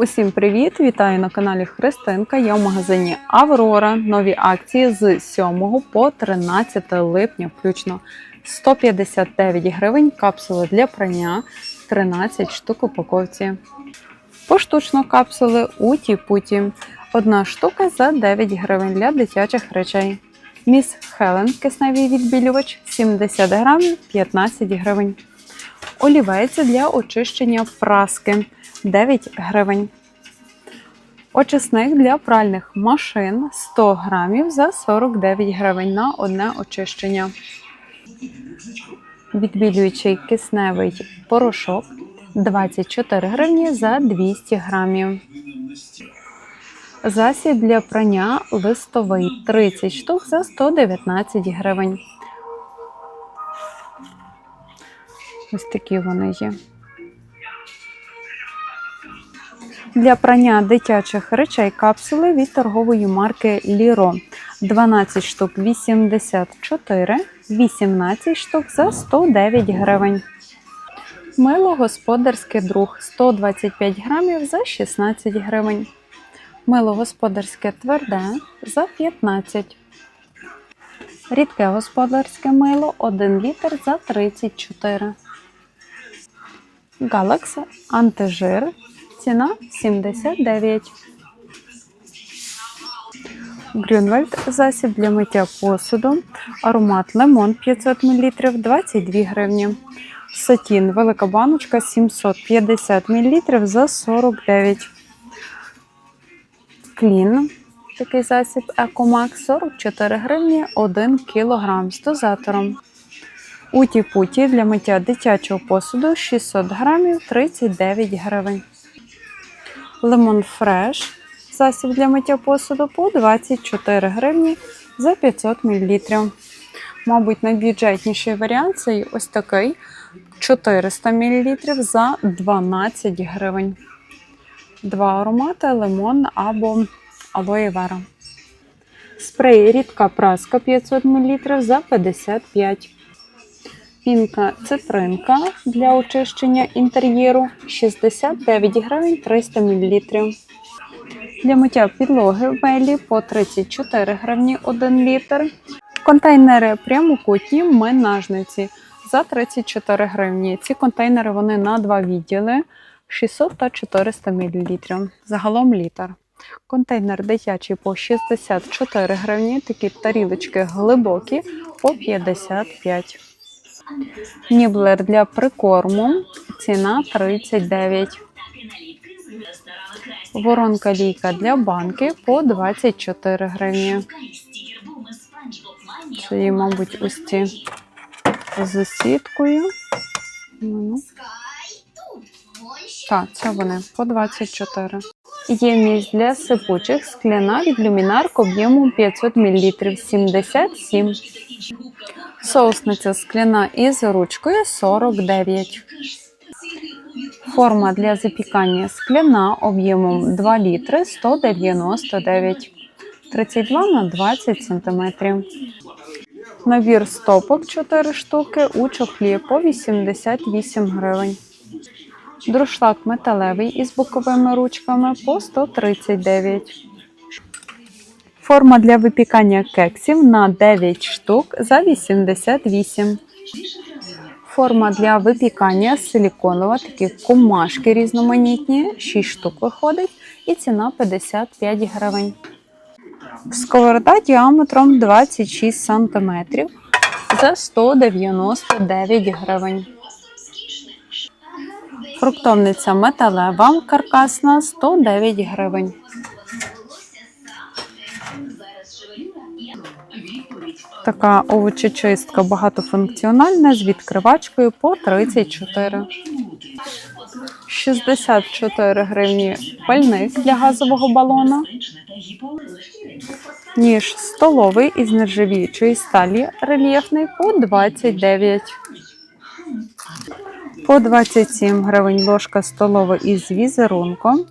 Усім привіт! Вітаю на каналі Христинка. Я в магазині Аврора. Нові акції з 7 по 13 липня, включно 159 гривень, капсули для прання, 13 штук упаковці. Поштучно капсули у Тіпуті. Одна штука за 9 гривень для дитячих речей. Міс Хелен кисневий відбілювач 70 грамів 15 гривень. Олівець для очищення праски 9 гривень. Очисник для пральних машин 100 грамів за 49 гривень на одне очищення. Відбілюючий кисневий порошок 24 гривні за 200 грамів. Засіб для прання листовий 30 штук за 119 гривень. Ось такі вони є. Для прання дитячих речей капсули від торгової марки Ліро. 12 штук 84, 18 штук за 109 гривень. Мило господарське друг 125 грамів за 16 гривень. Мило господарське тверде за 15. Рідке господарське мило 1 літр за 34. Галакс антижир. Ціна 79. Грюнвальд засіб для миття посуду. Аромат лимон 500 мл 22 гривні. Сатін велика баночка 750 мл за 49. Клін. Такий засіб Екомак 44 гривні 1 кг з дозатором. Уті-путі для миття дитячого посуду 600 грамів 39 гривень. Лимон фреш. Засіб для миття посуду по 24 гривні за 500 мл. Мабуть, найбюджетніший варіант це ось такий 400 мл за 12 гривень. Два аромати лимон або алоє вера. Спрей рідка праска 500 мл за 55 Пінка цитринка для очищення інтер'єру 69 гривень 300 мл. Для миття підлоги в мелі по 34 гривні 1 літр. Контейнери прямокутні менажниці за 34 гривні. Ці контейнери вони на два відділи 600 та 400 мл. Загалом літр. Контейнер дитячий по 64 гривні. Такі тарілочки глибокі по 55. Ніблер для прикорму. Ціна 39. Воронка лійка для банки по 24 гривні. Це є, мабуть, ось ці з сіткою. Так, це вони по 24. Ємність для сипучих скляна від люмінарк об'ємом 500 мл 77. Соусниця скляна із ручкою 49. Форма для запікання скляна об'ємом 2 літри 199. 32 на 20 см. Набір стопок 4 штуки у чохлі по 88 гривень. Друшлак металевий із боковими ручками по 139. Форма для випікання кексів на 9 штук за 88. Форма для випікання силіконова, такі комашки різноманітні, 6 штук виходить, і ціна 55 гривень. Сковорода діаметром 26 см за 199 гривень. Фруктовниця металева каркасна 109 гривень. Така овочечистка багатофункціональна з відкривачкою по 34. 64 гривні пальник для газового балона. Ніж столовий із нержавіючої сталі рельєфний по 29. По 27 гривень ложка столова із візерунком.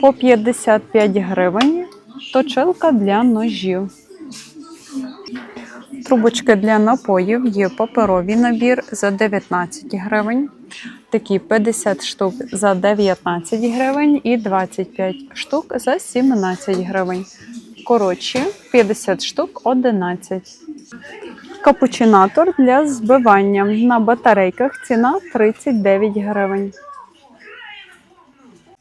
По 55 гривень точилка для ножів. Трубочки для напоїв є паперовий набір за 19 гривень. Такі 50 штук за 19 гривень і 25 штук за 17 гривень. Коротші 50 штук 11. Капучинатор для збивання на батарейках ціна 39 гривень.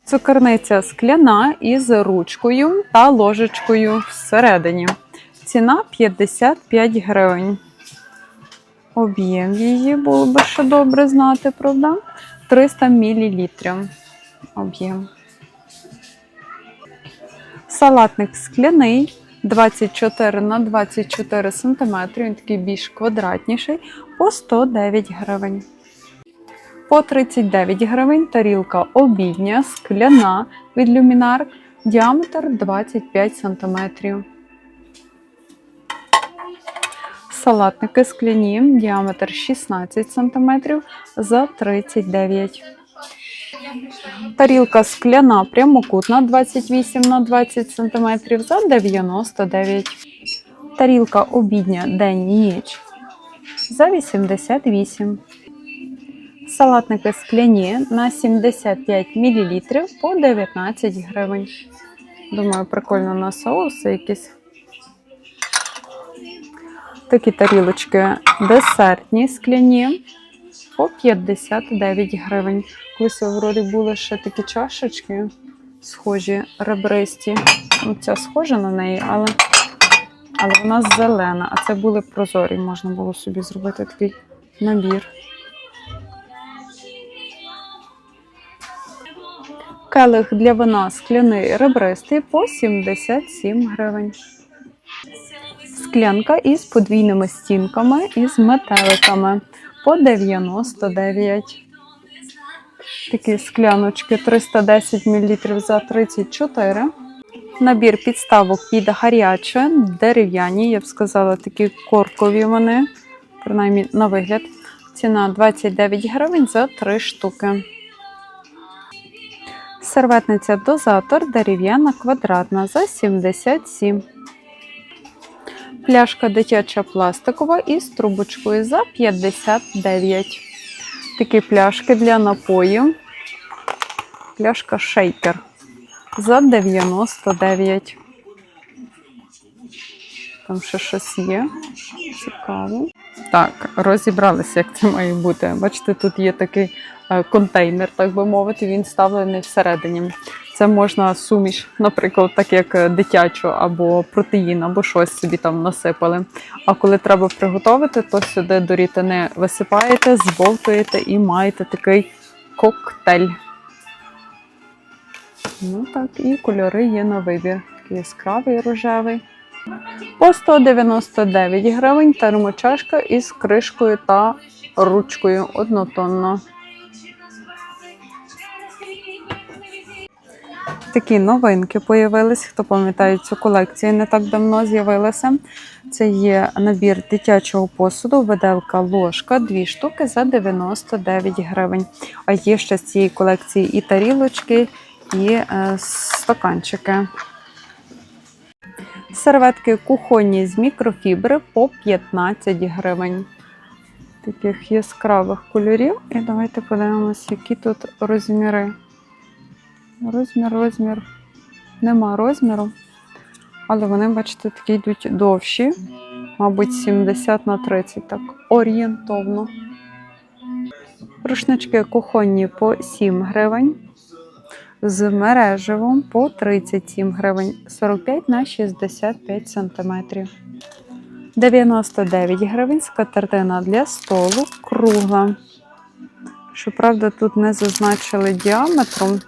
Цукерниця скляна із ручкою та ложечкою всередині. Ціна 55 гривень. Об'єм її було би ще добре знати, правда? 300 мл. Об'єм. Салатник скляний 24 на 24 см. Він такий більш квадратніший, по 109 гривень. По 39 гривень тарілка обідня, скляна від люмінар, діаметр 25 см. Салатники скляні, діаметр 16 см за 39 Тарілка скляна прямокутна 28 на 20 см за 99 Тарілка обідня день-ніч за 88 Салатники скляні на 75 мл по 19 гривень. Думаю, прикольно на соуси якісь. Такі тарілочки десертні скляні по 59 гривень. Колись вроді були ще такі чашечки, схожі ребристі. Ну, ця схожа на неї, але, але вона зелена, а це були прозорі. Можна було собі зробити такий набір. Келих для вина скляний ребристий по 77 гривень. Склянка із подвійними стінками із метеликами по 99. Такі скляночки 310 мл за 34. Набір підставок під гаряче, дерев'яні, я б сказала, такі коркові вони, принаймні на вигляд. Ціна 29 гривень за 3 штуки. Серветниця дозатор дерев'яна квадратна за 77. Пляшка дитяча пластикова із трубочкою за 59. Такі пляшки для напою. Пляшка шейкер за 99. Там ще щось є. Цікаво. Так, розібралися, як це має бути. Бачите, тут є такий е, контейнер, так би мовити, він вставлений всередині. Це можна суміш, наприклад, так як е, дитячу або протеїн, або щось собі там насипали. А коли треба приготувати, то сюди до рітини висипаєте, збовтуєте і маєте такий коктейль. Ну так, і кольори є на вибір. Такий яскравий рожевий. По 199 гривень термочашка із кришкою та ручкою однотонно. Такі новинки появились. Хто пам'ятає цю колекцію, не так давно з'явилася. Це є набір дитячого посуду, виделка ложка, дві штуки за 99 гривень. А є ще з цієї колекції і тарілочки, і е, стаканчики. Серветки кухонні з мікрофібри по 15 гривень. Таких яскравих кольорів. І давайте подивимося, які тут розміри. Розмір, розмір. Нема розміру. Але вони, бачите, такі йдуть довші. Мабуть, 70 на 30, так орієнтовно. Рушнички кухонні по 7 гривень. З мережевом по 37 гривень, 45 на 65 сантиметрів. 99 гривень скатертина для столу кругла. Щоправда, тут не зазначили діаметром.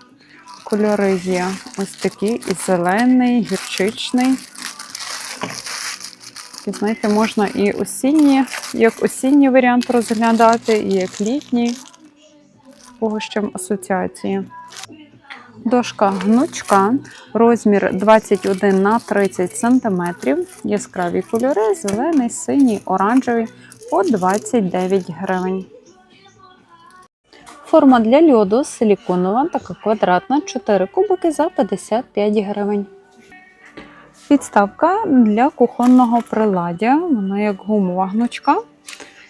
Кольори є ось такі: і зелений, гірчичний. І знаєте, можна і осінні, як осінній варіант розглядати, і як літній. З чим асоціації. Дошка гнучка, розмір 21 на 30 см, яскраві кольори, зелений, синій, оранжевий по 29 гривень. Форма для льоду силіконова, така квадратна, 4 кубики за 55 гривень. Підставка для кухонного приладдя, вона як гумова гнучка.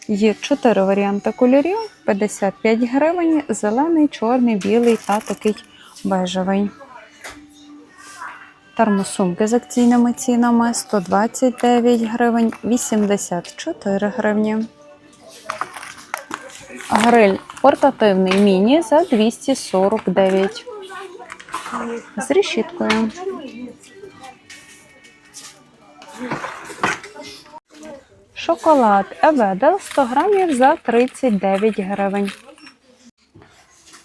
Є 4 варіанти кольорів: 55 гривень, зелений, чорний, білий та такий бежевий. Термосумки з акційними цінами 129 гривень, 84 гривні. Гриль портативний міні за 249 з решіткою. Шоколад Еведел 100 грамів за 39 гривень.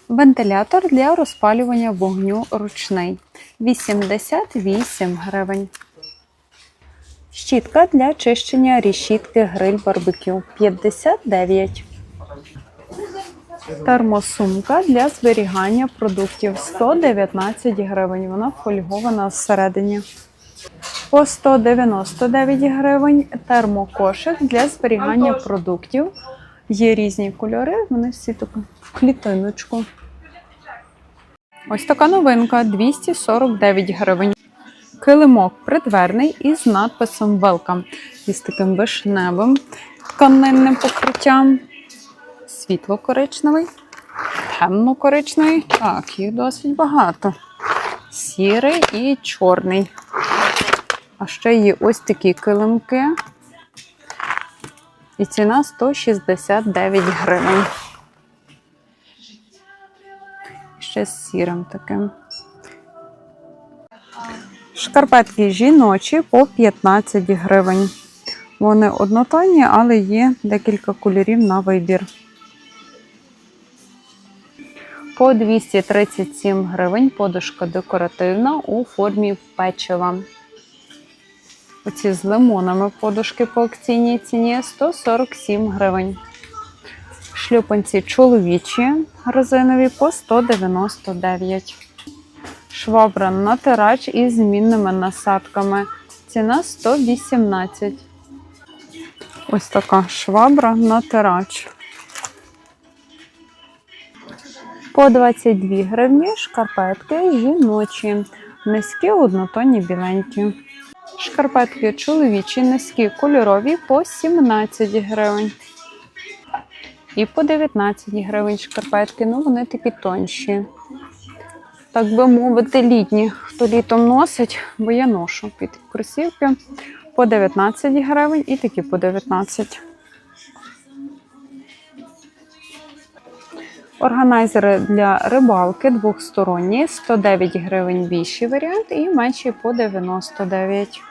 Вентилятор для розпалювання вогню ручний 88 гривень. Щітка для чищення рішітки гриль барбекю 59. Термосумка для зберігання продуктів 119 гривень. Вона фольгована всередині. По 199 гривень термокошик для зберігання продуктів. Є різні кольори, вони всі такі в клітиночку. Ось така новинка 249 гривень. Килимок придверний із надписом Welcome. Із таким вишневим тканинним покриттям. Світло-коричневий, темно-коричневий. Так, їх досить багато. Сірий і чорний. А ще є ось такі килимки. І ціна 169 гривень. Ще з сірим таким. Шкарпетки жіночі по 15 гривень. Вони однотонні, але є декілька кольорів на вибір. По 237 гривень подушка декоративна у формі печива. Оці з лимонами подушки по акційній ціні 147 гривень. Шлюпанці чоловічі резинові по 199. Швабра натирач із змінними насадками. Ціна 118. Ось така швабра натирач. По 22 гривні шкарпетки жіночі. Низькі однотонні біленькі. Шкарпетки чоловічі, низькі кольорові по 17 гривень. І по 19 гривень шкарпетки, ну вони такі тонші. Так би мовити, літні. Хто літом носить, бо я ношу під кросівки по 19 гривень і такі по 19. Органайзери для рибалки двохсторонні 109 гривень більший варіант і менший по 99.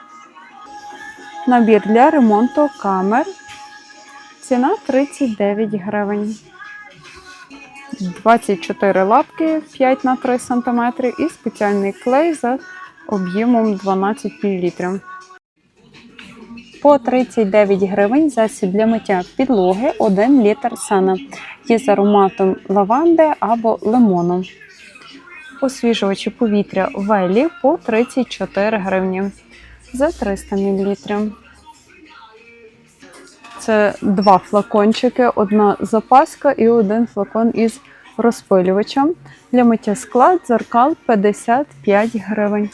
Набір для ремонту камер. Ціна 39 гривень. 24 лапки 5 на 3 см і спеціальний клей за об'ємом 12 мл. По 39 гривень засіб для миття підлоги 1 літр сена. Є з ароматом лаванди або лимону. Освіжувачі повітря велі по 34 гривні за 300 мл. Це два флакончики, одна запаска і один флакон із розпилювачем. Для миття скла дзеркал 55 гривень.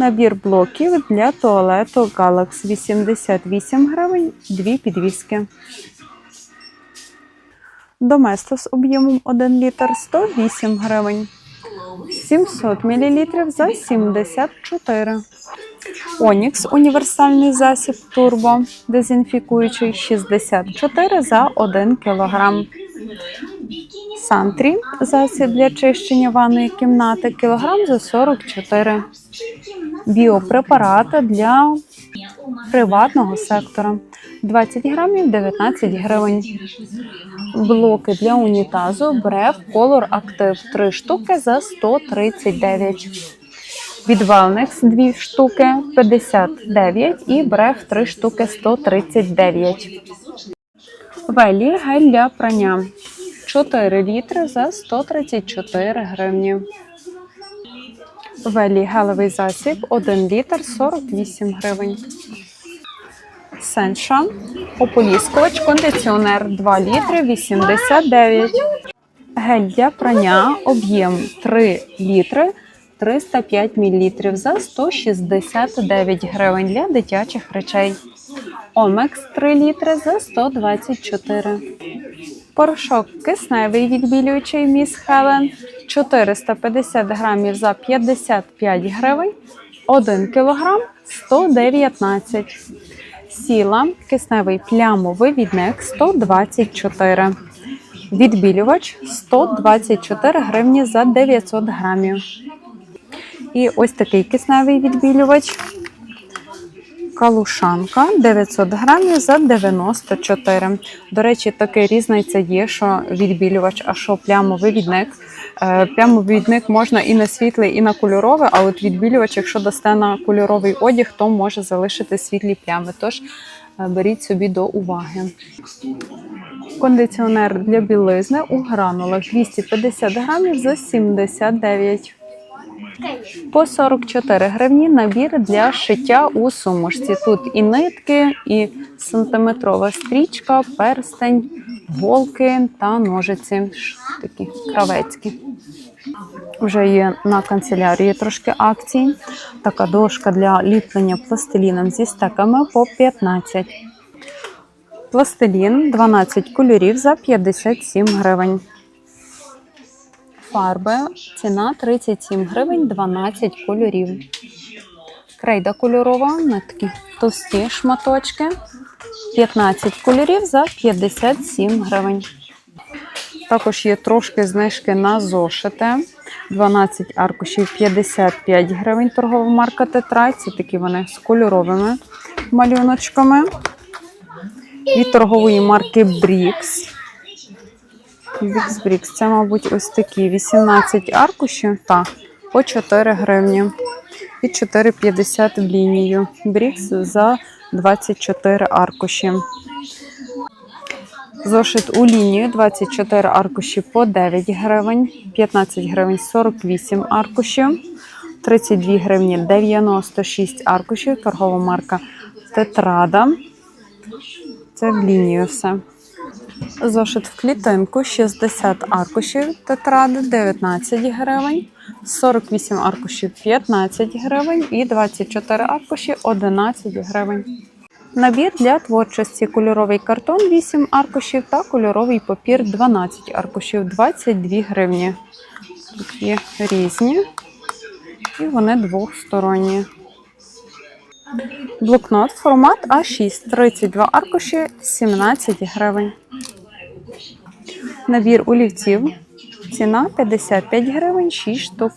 Набір блоків для туалету Galax 88 гривень, дві підвіски. Доместос об'ємом 1 літр 108 гривень. 700 мл за 74. Онікс універсальний засіб турбо дезінфікуючий 64 за 1 кг. Сантрі засіб для чищення ванної кімнати кілограм за 44. Біопрепарати для приватного сектора 20 грамів 19 гривень. Блоки для унітазу Брев Color Active 3 штуки за 139. Від Wellnex 2 штуки 59 і Брев 3 штуки 139. Велі гель для прання 4 літри за 134 гривні. Велі гелевий засіб 1 літр 48 гривень. Сенша, ополіскувач, кондиціонер 2 літри 89. Гель для прання, об'єм 3 літри 305 мл за 169 гривень для дитячих речей. Омекс 3 літри за 124. Порошок кисневий відбілюючий міс Хелен 450 грамів за 55 гривень. 1 кілограм 119. Сіла кисневий плямовий відник 124. Відбілювач 124 гривні за 900 грамів. І ось такий кисневий відбілювач. Калушанка 900 грамів за 94. До речі, таке різниця є, що відбілювач, а що плямовий відник. Е, Плямовий відник можна і на світлий, і на кольоровий, а от відбілювач, якщо дасте на кольоровий одяг, то може залишити світлі плями. Тож е, беріть собі до уваги. Кондиціонер для білизни у гранулах 250 грамів за 79. По 44 гривні набір для шиття у сумушці. Тут і нитки, і сантиметрова стрічка, перстень, голки та ножиці. Такі кравецькі. Вже є на канцелярії трошки акцій. Така дошка для ліплення пластиліном зі стеками по 15. Пластилін 12 кольорів за 57 гривень. Фарби ціна 37 гривень 12 кольорів. Крейда кольорова на такі товсті шматочки. 15 кольорів за 57 гривень. Також є трошки знижки на зошити. 12 аркушів 55 гривень. Торгова марка Тетра. Це такі вони з кольоровими малюночками. Від торгової марки Брікс. Бікс Брікс. Це, мабуть, ось такі 18 аркушів та по 4 гривні. І 4,50 в лінію. Брікс за 24 аркуші. Зошит у лінію 24 аркуші по 9 гривень, 15 гривень 48 аркушів, 32 гривні 96 аркушів, торгова марка Тетрада. Це в лінію все. Зошит в клітинку 60 аркушів тетради 19 гривень, 48 аркушів 15 гривень і 24 аркуші 11 гривень. Набір для творчості кольоровий картон 8 аркушів та кольоровий папір 12 аркушів 22 гривні. Тут є різні і вони двохсторонні. Блокнот формат А6 32 аркуші 17 гривень. Набір олівців. Ціна 55 гривень 6 штук.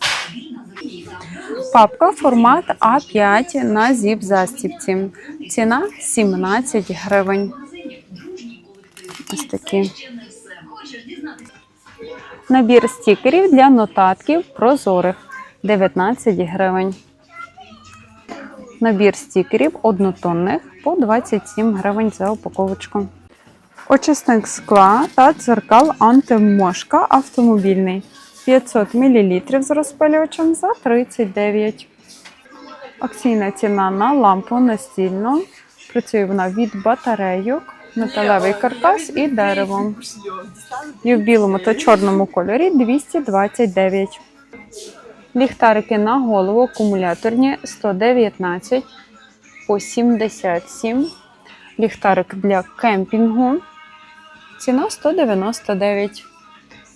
Папка формат А5 на зіп застібці. Ціна 17 гривень. Ось такі. Набір стікерів для нотатків прозорих 19 гривень. Набір стікерів однотонних по 27 гривень за упаковочку. Очисник скла та дзеркал антимошка автомобільний 500 мл з розпилювачем за 39. Акційна ціна на лампу настільну. Працює вона від батарейок, металевий каркас і дерево. І в білому та чорному кольорі 229. Ліхтарики на голову акумуляторні 119 по 77. Ліхтарик для кемпінгу. Ціна 199.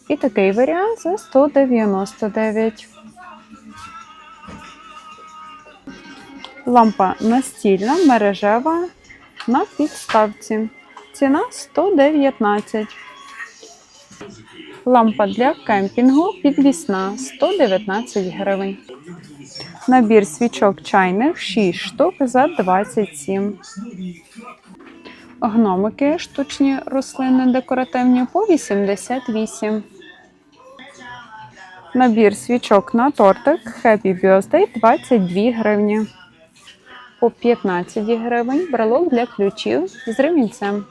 І такий варіант за 199. Лампа настільна, мережева на підставці. Ціна 119. Лампа для кемпінгу підвісна 119 гривень. Набір свічок чайних 6 штук за 27. Гномики штучні рослини декоративні по 88. Набір свічок на тортик Happy Birthday 22 гривні. По 15 гривень брелок для ключів з ремінцем.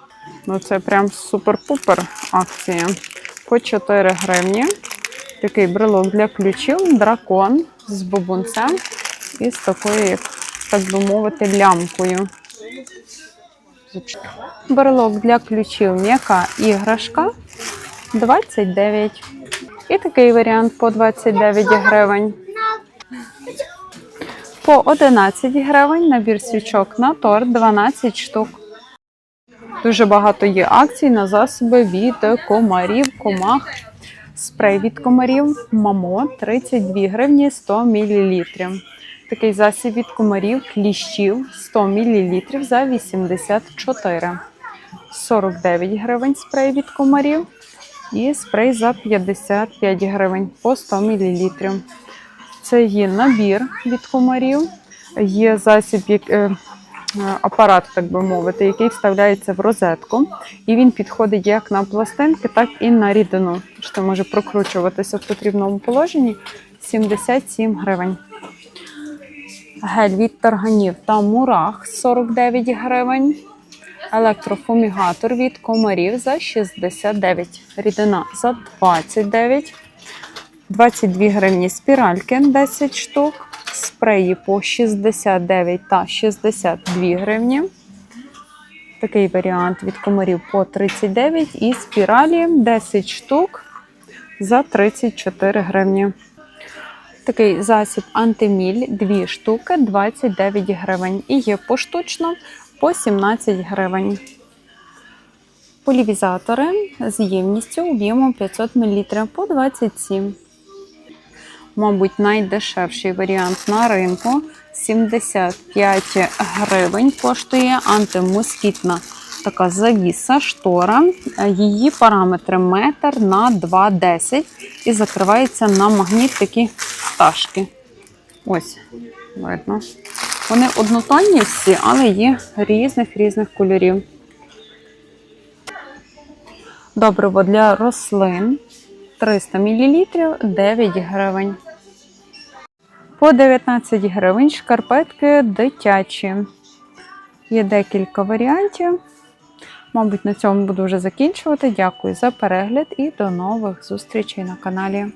Ну це прям супер-пупер акція. По 4 гривні. Такий брелок для ключів, дракон з бабунцем і з такою, як так би мовити, лямкою. Брелок для ключів м'яка іграшка 29. І такий варіант по 29 гривень. По 11 гривень набір свічок на торт 12 штук. Дуже багато є акцій на засоби від комарів, комах. Спрей від комарів Мамо 32 гривні 100 мл. Такий засіб від комарів кліщів 100 мл за 84. 49 гривень спрей від комарів. І спрей за 55 гривень по 100 мл. Це є набір від комарів, є засіб, як, е, апарат, так би мовити, який вставляється в розетку, і він підходить як на пластинки, так і на рідину. Що може прокручуватися в потрібному положенні 77 гривень. Гель від тарганів та мурах 49 гривень. Електрофумігатор від комарів за 69. Рідина за 29. 22 гривні спіральки 10 штук. Спреї по 69 та 62 гривні. Такий варіант від комарів по 39 і спіралі 10 штук за 34 гривні. Такий засіб антиміль 2 штуки 29 гривень. І є поштучно по 17 гривень. Полівізатори з ємністю об'ємом 500 мл по 27. Мабуть, найдешевший варіант на ринку 75 гривень коштує антимоскітна така завіса, штора. Її параметри метр на 2,10 і закривається на магніт такі пташки. Ось, видно. Вони однотонні всі, але є різних різних кольорів. Добриво для рослин 300 мл 9 гривень. По 19 гривень шкарпетки дитячі. Є декілька варіантів. Мабуть, на цьому буду вже закінчувати. Дякую за перегляд і до нових зустрічей на каналі.